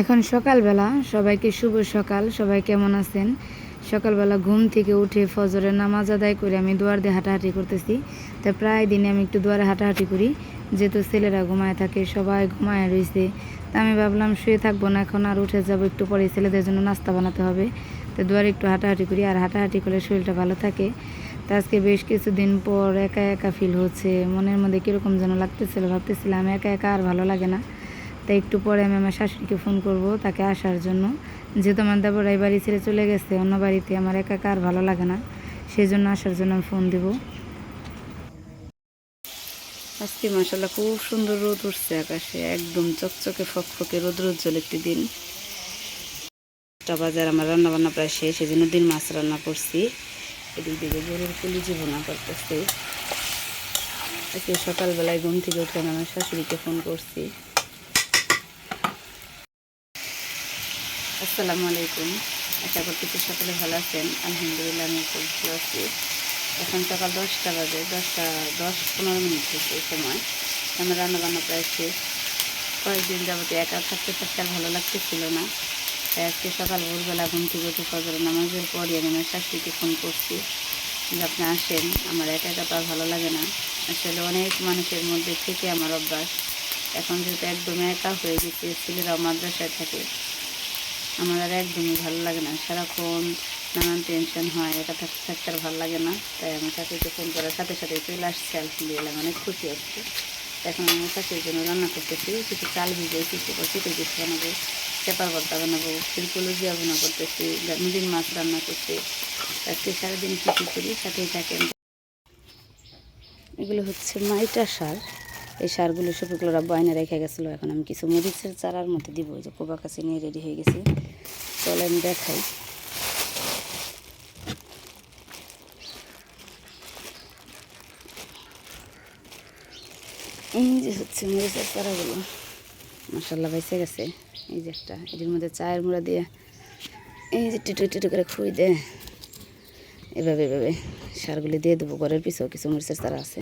এখন সকালবেলা, সবাইকে শুভ সকাল, সবাই কেমন আছেন? সকালবেলা ঘুম থেকে উঠে ফজরের নামাজ আদায় করে আমি দুয়ার দিয়ে হাঁটাহাঁটি করতেছি। তাই প্রায় দিনে আমি একটু দুয়ারে হাঁটাহাঁটি করি। যেহেতু ছেলেরা ঘুমায় থাকে, সবাই ঘুমায় রয়েছে। তা আমি ভাবলাম শুয়ে থাকব না, এখন আর উঠে যাব একটু পরে, ছেলেদের জন্য নাস্তা বানাতে হবে। তো দুয়ারে একটু হাঁটাহাঁটি করি, আর হাঁটাহাঁটি করলে শরীরটা ভালো থাকে। তা আজকে বেশ কিছুদিন পর একা একা ফিল হচ্ছে, মনের মধ্যে কীরকম যেন লাগতেছিল, ভাবতেছিলাম একা একা আর ভালো লাগে না। তাই একটু পরে আমি আমার শাশুড়িকে ফোন করব তাকে আসার জন্য। যেহেতু আমার দেবর এই বাড়ি ছেড়ে চলে গেছে, অন্য বাড়িতে আমার একা আর ভালো লাগে না সেই জন্য আসার জন্য আমি ফোন দেব। আজকে মাসাল্লাহ খুব সুন্দর রোদ উঠছে আকাশে, একদম চকচকে ফকফকে রোদ উজ্জ্বল একটি দিন। বাজার আমার রান্না বান্না প্রায় শেষ সেই জন্য দিন মাছ রান্না করছি। এদিক দিকে গরুর কুলি জীবনা করতেছি সকালবেলায় ঘুম থেকে উঠে আমি আমার শাশুড়িকে ফোন করছি। আসসালামু আলাইকুম। আশা করতেছি সকলে ভালো আছেন। আলহামদুলিল্লাহ আমি খুব ভালো আছি। এখন সকাল দশটা বাজে, দশটা দশ পনেরো মিনিট হয়েছে এই সময়। আমার রান্না বান্না প্রায় শেষ। কয়েকদিন যাবত একা থাকতে থাকতে আর ভালো লাগতেছিল না। তাই আজকে সকাল ভোরবেলা ঘুম থেকে উঠে ফজর নামাজের পরই আমি আমার শাশুড়িকে ফোন করছি যে, আপনি আসেন। আমার একা একা তো ভালো লাগে না। আসলে অনেক মানুষের মধ্যে থেকে আমার অভ্যাস। এখন যেহেতু একদম একা হয়ে গেছে ছেলেরাও মাদ্রাসায় থাকে আমার আর একদমই ভালো লাগে না। সারাক্ষণ নানান টেনশন হয়, একা থাকতে থাকতে আর ভালো লাগে না। তাই আমার চাকরিতে ফোন করার সাথে সাথে চলে আসছে, আলহামদুলিল্লাহ অনেক খুশি হচ্ছে এখন আমার চাকরির জন্য রান্না করতেছি, কিছু চাল ভিজে, কিছু চিটে কিছু বানাবো পেপার ভর্তা বানাবো ফিরকুলুজিয়া বোনা করতেছি মুদিন মাছ রান্না করছি। আজকে সারাদিন কী কী করি, সাথেই থাকেন। এগুলো হচ্ছে মাইটা সার এই সারগুলো শুকুগুলোরা বয়নে রেখে গেছিল, এখন আমি কিছু মরিচের চারার মধ্যে দিব যে কোবা কাছে নিয়ে রেডি হয়ে গেছি। চলে আমি দেখাই। এই যে হচ্ছে মরিচের চারাগুলো মশাল্লা বাইসে গেছে। এই যে একটা, এটির মধ্যে চায়ের মুড়া দিয়ে এই যে টিটু টিটু করে খুঁই দেয় এভাবে এভাবে সারগুলি দিয়ে দেবো, ঘরের পিছেও কিছু মরিচের চারা আছে।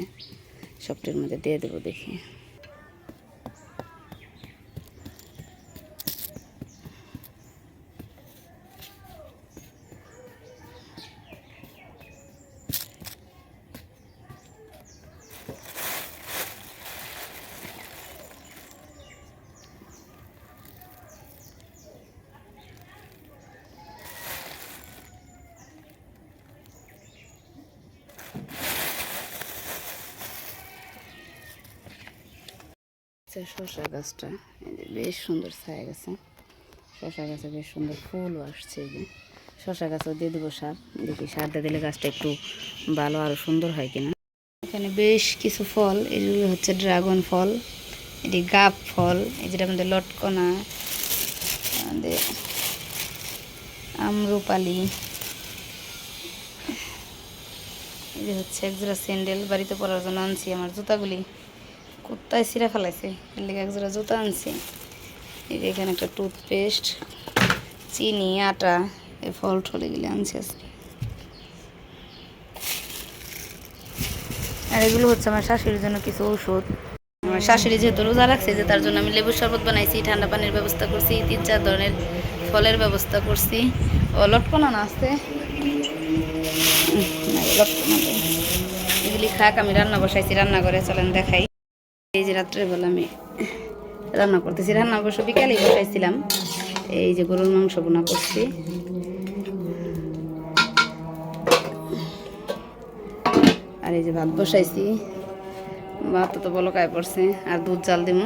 সবটির মধ্যে দিয়ে দেবো দেখি। হচ্ছে শসা গাছটা। বেশ সুন্দর ছায়া গেছে। শসা গাছে বেশ সুন্দর ফুলও আসছে এই যে। গাছও দিয়ে দেবো সার। দেখি সারটা দিলে গাছটা একটু ভালো আরও সুন্দর হয় কিনা। এখানে বেশ কিছু ফল এগুলো হচ্ছে ড্রাগন ফল এটি গাপ ফল, এই যেটা আমাদের লটকনা, আমাদের আমরুপালি, এই যে হচ্ছে একজোড়া স্যান্ডেল। বাড়িতে পরার জন্য আনছি আমার জুতাগুলি। কুত্তায় ছিঁড়ে ফেলাইছে। এর লেগে একজোড়া জুতা আনছি। এই যে এখানে একটা টুথপেস্ট, চিনি, আটা, এই ফল টল এগুলি আনছি আর এগুলো হচ্ছে আমার শাশুড়ির জন্য কিছু ঔষধ। আমার শাশুড়ি যেহেতু রোজা রাখছে, যে তার জন্য আমি লেবুর শরবত বানাইছি, ঠান্ডা পানির ব্যবস্থা করছি, তিন চার ধরনের ফলের ব্যবস্থা করছি। ও লটকনা না আছে? এগুলি খাক, আমি রান্না বসাইছি রান্না করে চলেন দেখাই। এই যে রাত্রে রাত্রেবেলা আমি রান্না করতেছি, রান্না অবশ্য বিকালেই বসাইছিলাম। এই যে গরুর মাংস বোনা করছি। আর এই যে ভাত বসাইছি। ভাত তো বলকায় পড়ছে, আর দুধ জাল দিব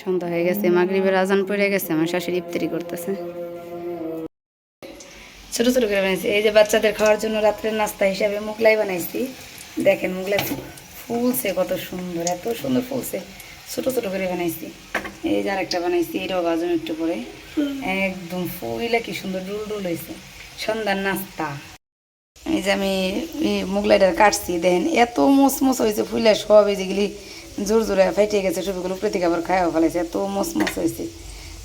সন্ধ্যা হয়ে গেছে, মাগরিবের আজান পড়ে গেছে, আমার শাশুড়ি ইফতারি করতেছে। ছোট ছোট করে বানাইছি। এই যে বাচ্চাদের খাওয়ার জন্য রাত্রের নাস্তা হিসাবে মুগলাই বানাইছি। দেখেন মুগলাই ফুলছে, কত সুন্দর, এত সুন্দর ফুলছে। ছোট ছোট করে বানাইছি। এই যে আরেকটা বানাইছি, এটাও বাজম একটু পরে। একদম ফুলে কি সুন্দর ডুল ডুল হয়েছে সন্ধ্যার নাস্তা। এই যে আমি, এই মুগলাইটা কাটছি, দেন এত মোসমোস হয়েছে ফুলে সব এই যেগুলি জোর জোরে ফাইটে গেছে সবগুলো থেকে আবার খাওয়া ফেলেছে এত মোসমোস হয়েছে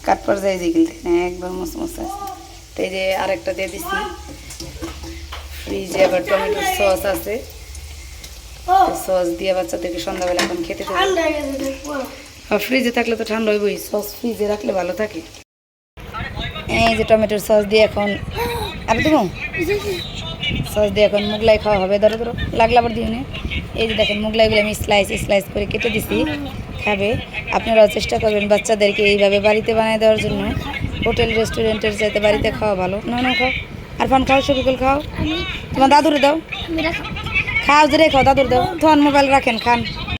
কাট পর যায় যেগুলি দেখেন একবার মোসমোস আছে। তো এই যে আরেকটা দিয়ে দিচ্ছি ফ্রিজে আবার টমেটোর সস আছে। সস দিয়ে বাচ্চাদেরকে সন্ধ্যাবেলা এখন খেতে আর ফ্রিজে থাকলে তো ঠান্ডা হইবই সস ফ্রিজে রাখলে ভালো থাকে। এই যে টমেটোর সস দিয়ে এখন আর দেবো? সস দিয়ে এখন মুগলাই খাওয়া হবে ধরো ধরো লাগলে আবার দিও এই যে দেখেন মুগলাইগুলো আমি স্লাইস স্লাইস করে কেটে দিছি খাবে। আপনারাও চেষ্টা করবেন বাচ্চাদেরকে এইভাবে বাড়িতে বানিয়ে দেওয়ার জন্য। হোটেল রেস্টুরেন্টের চাইতে বাড়িতে খাওয়া ভালো। না না খাও। আর ফান খাও শফিকুল খাও। তোমার দাদুরে দাও। খাও যে রে খাও দাদুর দাও তখন মোবাইল রাখেন খান।